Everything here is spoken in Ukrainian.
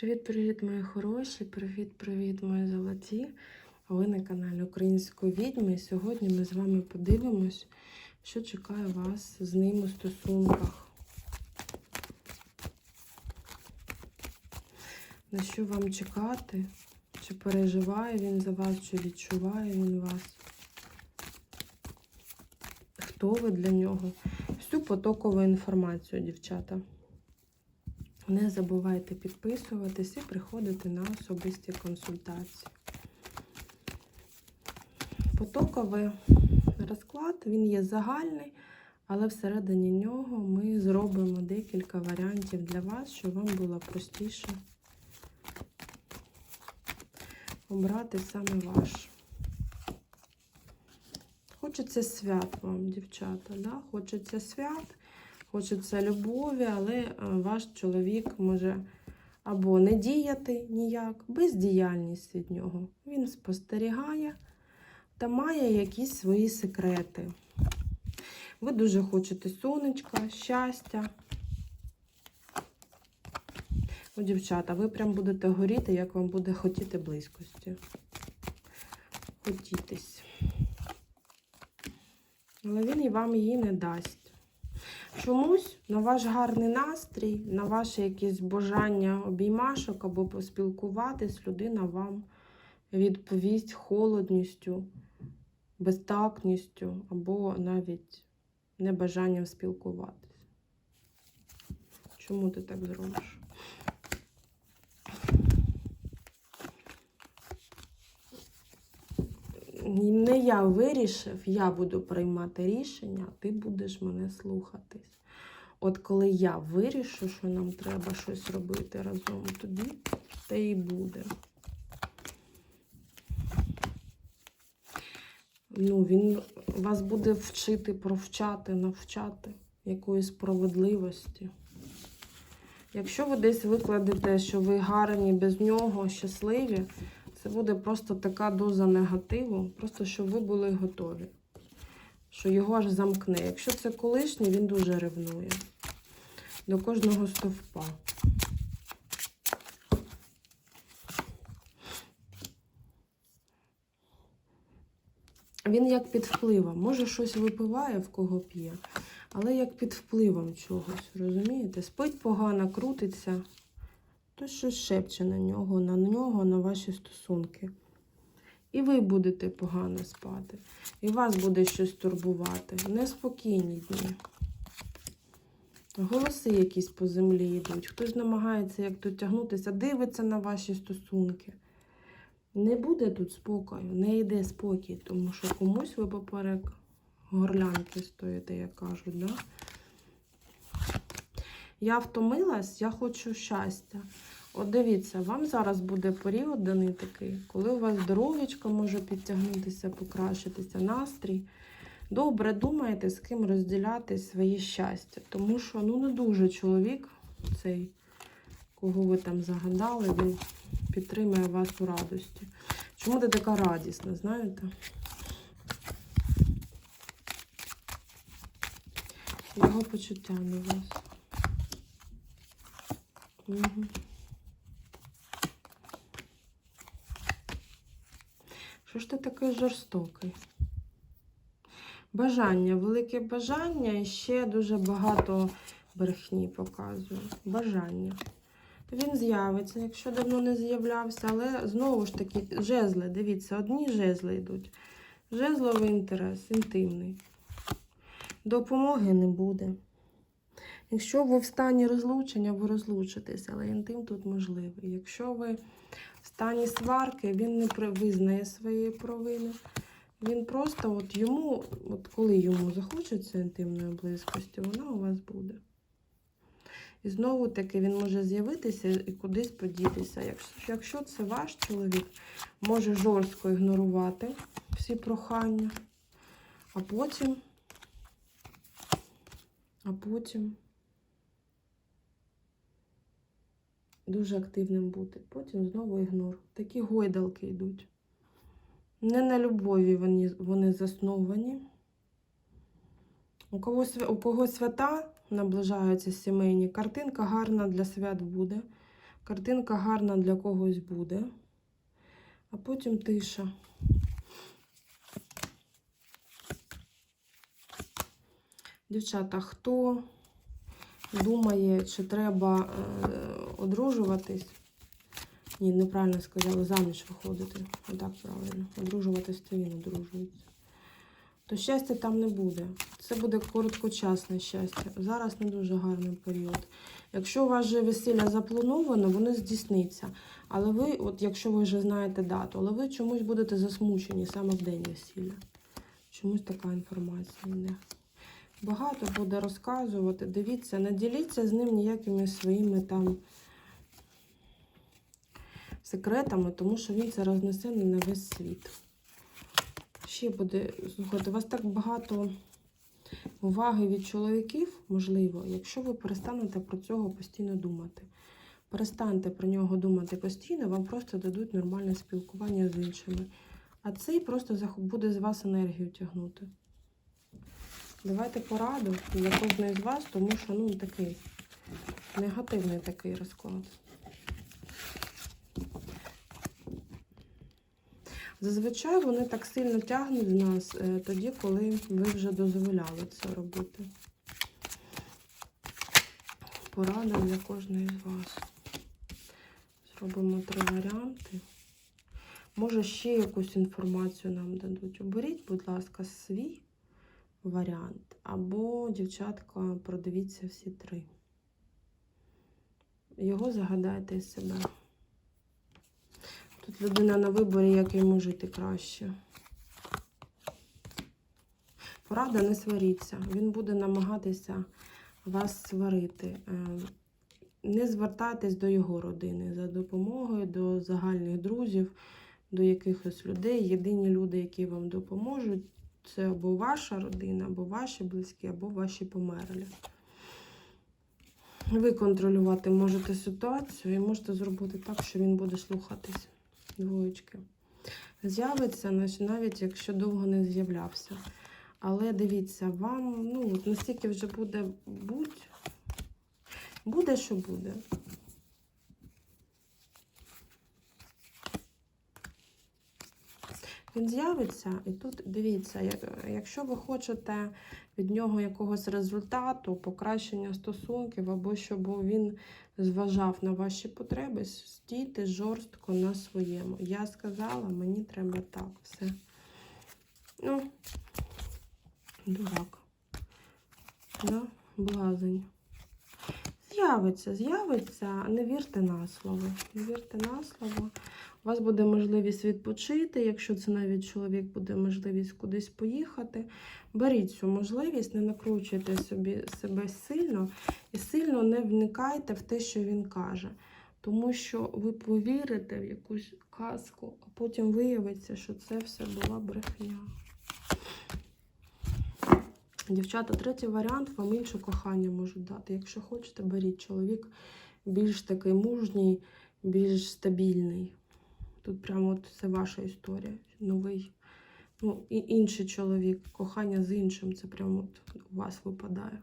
Привіт-привіт, мої хороші! Привіт-привіт, мої золоті! Ви на каналі Української відьми. Сьогодні ми з вами подивимось, що чекає вас з ним у стосунках. На що вам чекати? Чи переживає він за вас, чи відчуває він вас? Хто ви для нього? Всю потокову інформацію, дівчата. Не забувайте підписуватись і приходити на особисті консультації. Потоковий розклад, він є загальний, але всередині нього ми зробимо декілька варіантів для вас, щоб вам було простіше обрати саме ваш. Хочеться свят вам, дівчата, да? хочеться свят. Хочеться любові, але е, ваш чоловік може або не діяти ніяк, бездіяльність від нього. Він спостерігає та має якісь свої секрети. Ви дуже хочете сонечка, щастя. О, дівчата, ви прям будете горіти, як вам буде хотіти близькості. Хотітись. Але він і вам її не дасть. Чомусь на ваш гарний настрій, на ваше якесь бажання обіймашок або поспілкуватись, людина вам відповість холодністю, безтакністю або навіть небажанням спілкуватись. Чому ти так зробиш? Не я вирішив, я буду приймати рішення, ти будеш мене слухатись. От коли я вирішу, що нам треба щось робити разом, тоді те і буде. Ну, він вас буде вчити, провчати, навчати якоїсь справедливості. Якщо ви десь викладете, що ви гарні без нього, щасливі, це буде просто така доза негативу, просто щоб ви були готові. Що його аж замкне. Якщо це колишній, він дуже ревнує. До кожного стовпа. Він як під впливом. Може, щось випиває, в кого п'є, але як під впливом чогось, розумієте? Спить погано, крутиться. То щось шепче на нього, на нього, на ваші стосунки. І ви будете погано спати. І вас буде щось турбувати. Неспокійні дні. Голоси якісь по землі йдуть. Хтось намагається як дотягнутися, дивиться на ваші стосунки. Не буде тут спокою, не йде спокій, тому що комусь ви поперек горлянки стоїте, як кажуть. Да? Я втомилась, я хочу щастя. От дивіться, вам зараз буде період даний такий, коли у вас здоров'ячко може підтягнутися, покращитися, настрій. Добре думаєте, з ким розділяти своє щастя. Тому що ну не дуже чоловік, цей, кого ви там загадали, він підтримує вас у радості. Чому ти така радісна, знаєте? Його почуття на вас. Що ж ти такий жорстокий? Бажання, велике бажання і ще дуже багато брехні показує. Бажання. Він з'явиться, якщо давно не з'являвся, але знову ж таки, жезли, дивіться, одні жезли йдуть. Жезловий інтерес, інтимний. Допомоги не буде. Якщо ви в стані розлучення, ви розлучитесь, але інтим тут можливий. Якщо ви в стані сварки, він не визнає своєї провини. Він просто от йому, от коли йому захочеться інтимної близькості, вона у вас буде. І знову таки він може з'явитися і кудись подітися. Якщо, якщо це ваш чоловік, може жорстко ігнорувати всі прохання, а потім, а потім дуже активним бути. Потім знову ігнор. Такі гойдалки йдуть. Не на любові вони, вони засновані. У когось, у когось свята наближаються сімейні. Картинка гарна для свят буде. Картинка гарна для когось буде, а потім тиша. Дівчата, хто думає, чи треба е, одружуватись? Ні, неправильно сказала, заміж виходити. Отак правильно. Одружуватись то він одружується. То щастя там не буде. Це буде короткочасне щастя. Зараз не дуже гарний період. Якщо у вас же весілля заплановано, воно здійсниться. Але ви, от якщо ви вже знаєте дату, але ви чомусь будете засмучені саме в день весілля. Чомусь така інформація йде. Багато буде розказувати. Дивіться, не діліться з ним ніякими своїми там секретами, тому що він це рознесе не на весь світ. Ще буде, слухайте, у вас так багато уваги від чоловіків, можливо, якщо ви перестанете про цього постійно думати. Перестаньте про нього думати постійно, вам просто дадуть нормальне спілкування з іншими. А цей просто буде з вас енергію тягнути. Давайте пораду для кожної з вас, тому що ну такий негативний такий розклад. Зазвичай вони так сильно тягнуть з нас е, тоді, коли ви вже дозволяли це робити. Порада для кожної з вас. Зробимо три варіанти. Може, ще якусь інформацію нам дадуть. Оберіть, будь ласка, свій варіант. Або, дівчатка, продивіться всі три. Його загадайте із себе. Тут людина на виборі, як йому жити краще. Порада не сваріться. Він буде намагатися вас сварити. Е, Не звертайтесь до його родини за допомогою, до загальних друзів, до якихось людей. Єдині люди, які вам допоможуть, це або ваша родина, або ваші близькі, або ваші померлі. Ви контролювати можете ситуацію і можете зробити так, що він буде слухатись. Двоєчки. З'явиться, навіть якщо довго не з'являвся. Але дивіться, вам ну, настільки вже буде будь. Буде, що буде. Він з'явиться, і тут дивіться, якщо ви хочете від нього якогось результату, покращення стосунків, або щоб він зважав на ваші потреби, стійте жорстко на своєму. Я сказала, мені треба так, все. Ну, дурак. Да? Блазень. З'явиться, з'явиться, не вірте на слово. Не вірте на слово. У вас буде можливість відпочити, якщо це навіть чоловік буде можливість кудись поїхати. Беріть цю можливість, не накручуйте собі себе сильно і сильно не вникайте в те, що він каже. Тому що ви повірите в якусь казку, а потім виявиться, що це все була брехня. Дівчата, третій варіант вам інше кохання можуть дати. Якщо хочете, беріть чоловік більш такий мужній, більш стабільний. Тут прямо от це ваша історія. Новий. Ну, і інший чоловік, кохання з іншим, це прямо от у вас випадає.